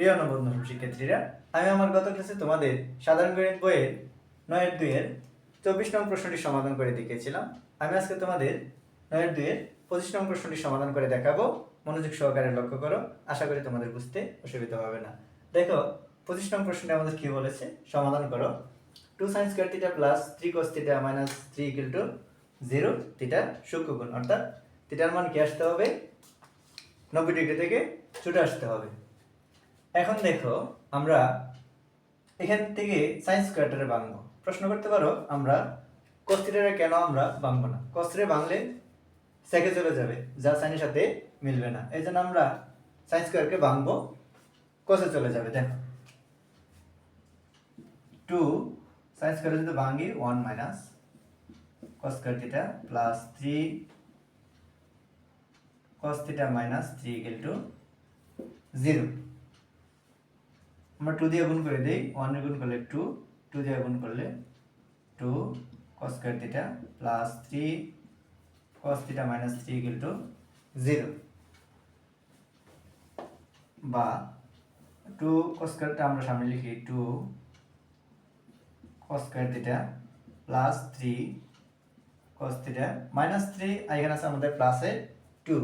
প্রিয় নবন্ধন শিক্ষার্থীরা। আমি আমার গত ক্লাসে তোমাদের সাধারণ গণিত বইয়ের নয়ের দুইয়ের চব্বিশ নং প্রশ্নটি সমাধান করে দেখিয়েছিলাম। আমি আজকে তোমাদের নয়ের দুইয়ের পঁচিশ নং প্রশ্নটি সমাধান করে দেখাবো। মনোযোগ সহকারে লক্ষ্য করো। আশা করি তোমাদের বুঝতে অসুবিধা হবে না। দেখো, পঁচিশ নং প্রশ্নটি আমাদের কি বলেছে? সমাধান করো। Two sine square theta plus three cos theta minus three equal to zero থিটার সূক্ষ্মগুণ। অর্থাৎ থিটার মান কি আসতে হবে? নব্বই ডিগ্রি থেকে ছুটে আসতে হবে। এখন দেখো, আমরা এখান থেকে সাইন্স স্কোয়ারটারে ভাঙবো প্রশ্ন করতে পারো, আমরা কস্তিটারে কেন আমরা ভাঙবো না? কস্তিরে ভাঙলে সেকে চলে যাবে, যা সাইনের সাথে মিলবে না। এই জন্য আমরা সাইন্স স্কোয়ারকে ভাঙবো কসে চলে যাবে, দেখো। টু সাইন্স স্কোয়ারে যদি ভাঙি one minus cos theta plus three cos theta minus 3 equal to 0 আমরা টু দিয়ে গুণ করে দেই 1 এর গুণ করলে 2 2 দিয়ে গুণ করলে 2 cos square theta plus 3 cos theta minus 3 equal to 0 বা 2 cos square আমরা সামনে লিখি 2 cos square theta plus 3 cos theta minus 3 আর এখানে আছে আমাদের প্লাসে টু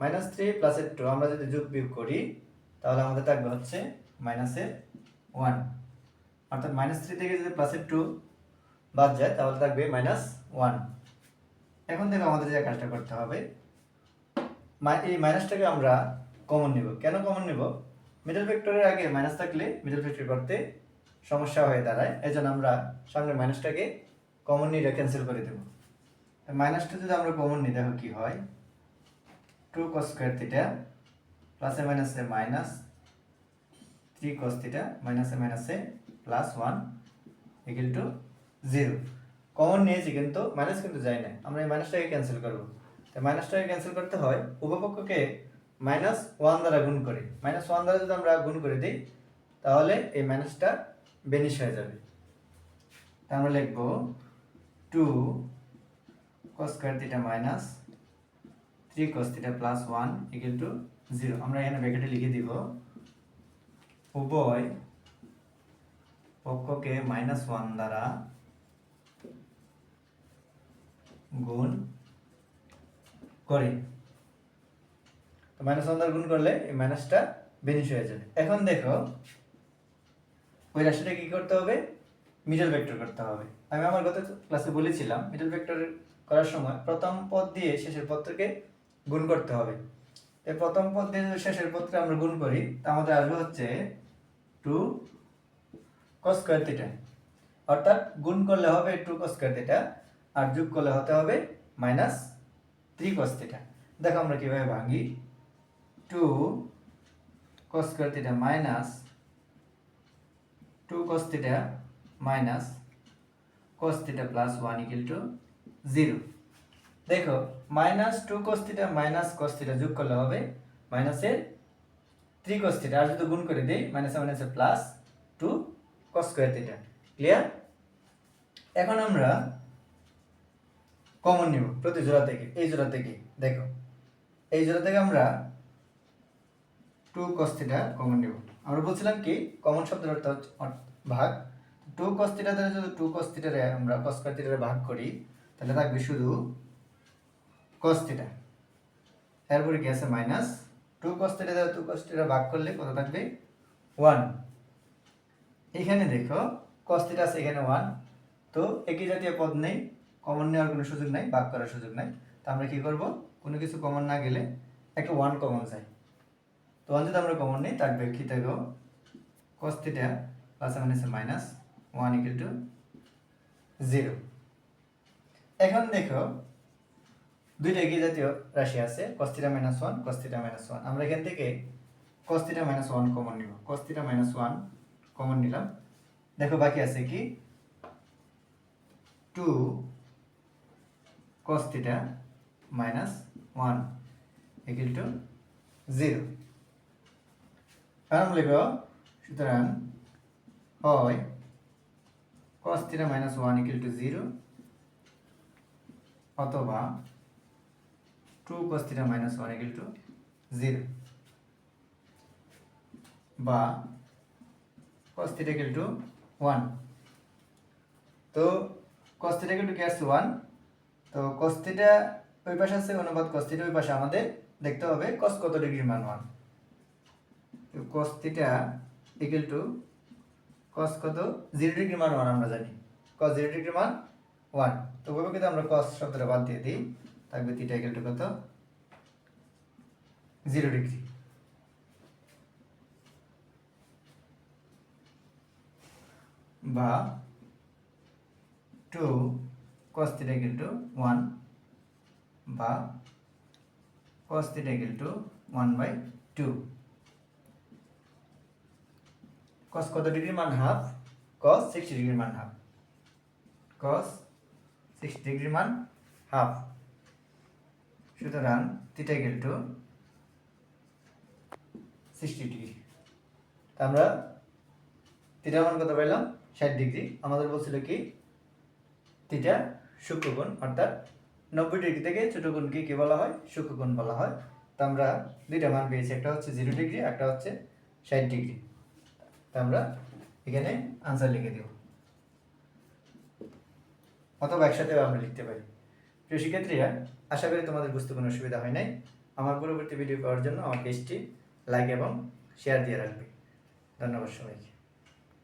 মাইনাস থ্রি প্লাসের টু আমরা যদি যোগ বিয়োগ করি, তাহলে আমাদের থাকবে হচ্ছে মাইনাসের ওয়ান অর্থাৎ মাইনাস থ্রি থেকে যদি প্লাসের টু বাদ যায়, তাহলে থাকবে মাইনাস ওয়ান এখন থেকে আমাদের যে কাজটা করতে হবে। এই মাইনাসটাকে আমরা কমন নিব। কেন কমন নিব? মিডল ভেক্টরের আগে মাইনাস থাকলে মিডল ভেক্টর করতে সমস্যা হয়ে দাঁড়ায়। এই জন্য আমরা সামনে মাইনাসটাকে কমন নিয়ে ক্যান্সেল করে দেবো। মাইনাসটা যদি আমরা কমন নিই, দেখো কি হয়? টু cos স্কোয়ার থিটা প্লাসে মাইনাসে মাইনাস থ্রি cos থিটা মাইনাসে মাইনাসে plus one equal to zero common নিয়েছি কিন্তু মাইনাস কিন্তু যায় না আমরা এই মাইনাসটাকে ক্যান্সেল করব। তো মাইনাসটাকে ক্যান্সেল করতে হয় উপপক্ষকে মাইনাস ওয়ান দ্বারা গুণ করি। মাইনাস ওয়ান দ্বারা যদি আমরা গুণ করে দিই, তাহলে এই মাইনাসটা বেনিশ হয়ে যাবে। তা আমরা লিখব two square theta minus three cos theta plus one equal to zero আমরা এখানে ব্র্যাকেটে লিখে দিব। উভয় পক্ষকে মাইনাস ওয়ান দ্বারা গুণ করে। মাইনাস ওয়ান দ্বারা গুণ করলে এই মাইনাসটা বেনিশ হয়ে যাবে। এখন দেখো, ওই রাশিটা কি করতে হবে? মিডল ভেক্টর করতে হবে। আমি আমার গত ক্লাসে বলেছিলাম মিডল ভেক্টর করার সময় প্রথম পদ দিয়ে শেষের পদটাকে গুণ করতে হবে। এই প্রথম পদ দিয়ে শেষের পদকে আমরা গুণ করি তা আমাদের আসবে হচ্ছে টু cos স্কয়ার অর্থাৎ গুণ করলে হবে টু cos স্কয়ার আর যোগ করলে হতে হবে মাইনাস থ্রি cos থিটা দেখো আমরা কীভাবে ভাঙি। Two cos square minus two cos theta minus cos theta plus one equal to zero দেখো minus two cos theta minus cos theta যোগ করলে হবে মাইনাসের থ্রি cos থিটা আর যদি গুণ করে দেই মাইনাসে মাইনাসে plus two cos square theta clear এখন আমরা কমন নিব, প্রতি জোড়া থেকে, এই জোড়া থেকে, দেখো, এই জোড়া থেকে আমরা টু cos থিটা কমন নিব। আমরা বলছিলাম কি কমন শব্দের অর্থ ভাগ। টু cos থিটা দ্বারা যদি টু cos থিটারে আমরা cos স্কয়ার থিটারে ভাগ করি, তাহলে থাকবে শুধু cos থিটা এরপরে কি আছে? Minus two cos theta two cos theta ভাগ করলে কত থাকবে? ওয়ান এখানে দেখো, cos থিটা আছে এখানে ওয়ান তো একই জাতীয় পদ নেই কমন নেওয়ার কোনো সুযোগ নাই, ভাগ করার সুযোগ নাই। তো আমরা কি করব? কোনো কিছু কমন না গেলে একটা ওয়ান কমন যায় তো ওয়ান যদি আমরা কমন নিই থাকবে কি থাকবে cos theta plus minus minus one equal to zero এখন দেখো দুইটা একই জাতীয় রাশি আছে theta minus one theta minus one আমরা এখান থেকে থিটা মাইনাস ওয়ান কমন নিব থিটা মাইনাস ওয়ান কমন নিলাম। দেখো বাকি আছে কি? Two theta minus one equal to zero কারণ লিখব সুতরাং হয় theta minus one equal to zero অথবা two cos theta minus one equal to zero বা cos theta equal to 1 তো cos theta equal to কি 1 তো cos theta ওই পাশে আছে, অনুপাত cos theta ওই পাশে আমাদের দেখতে হবে cos কত ডিগ্রি মান ওয়ান তো cos theta equal to cos কত? 0 ডিগ্রি মান ওয়ান আমরা জানি। cos 0 ডিগ্রি মান ওয়ান তো ওইভাবে কিন্তু আমরা cos শব্দটা বাদ দিয়ে দিই। থাকবে থিটা কত? জিরো ডিগ্রি বা টু কস্তিটা গেল টু ওয়ান বা কস্তিটা গেল to one by two cos কত ডিগ্রির মান? হাফ কস সিক্সটি ডিগ্রির মান? হাফ কস সিক্সটি ডিগ্রির মান? হাফ সুতরাং theta equal to 60 ডিগ্রি আমরা থিটা মান কত পাইলাম? ষাট ডিগ্রি আমাদের বলছিল কি থিটা সূক্ষ্মকোণ অর্থাৎ নব্বই ডিগ্রি থেকে ছোট কোণকে কি বলা হয়? সূক্ষ্মকোণ বলা হয়। তো আমরা দুইটা মান পেয়েছি, একটা হচ্ছে জিরো ডিগ্রি একটা হচ্ছে ষাট ডিগ্রি তা আমরা এখানে আনসার লিখে দেব। অথবা একসাথে আমরা লিখতে পারি। প্রিয় শিক্ষার্থীরা, আশা করি তোমাদের বুঝতে কোনো অসুবিধা হয় নাই। আমার পরবর্তী ভিডিও পাওয়ার জন্য আমার পেজটি লাইক এবং শেয়ার দিয়ে রাখবে। ধন্যবাদ সবাইকে।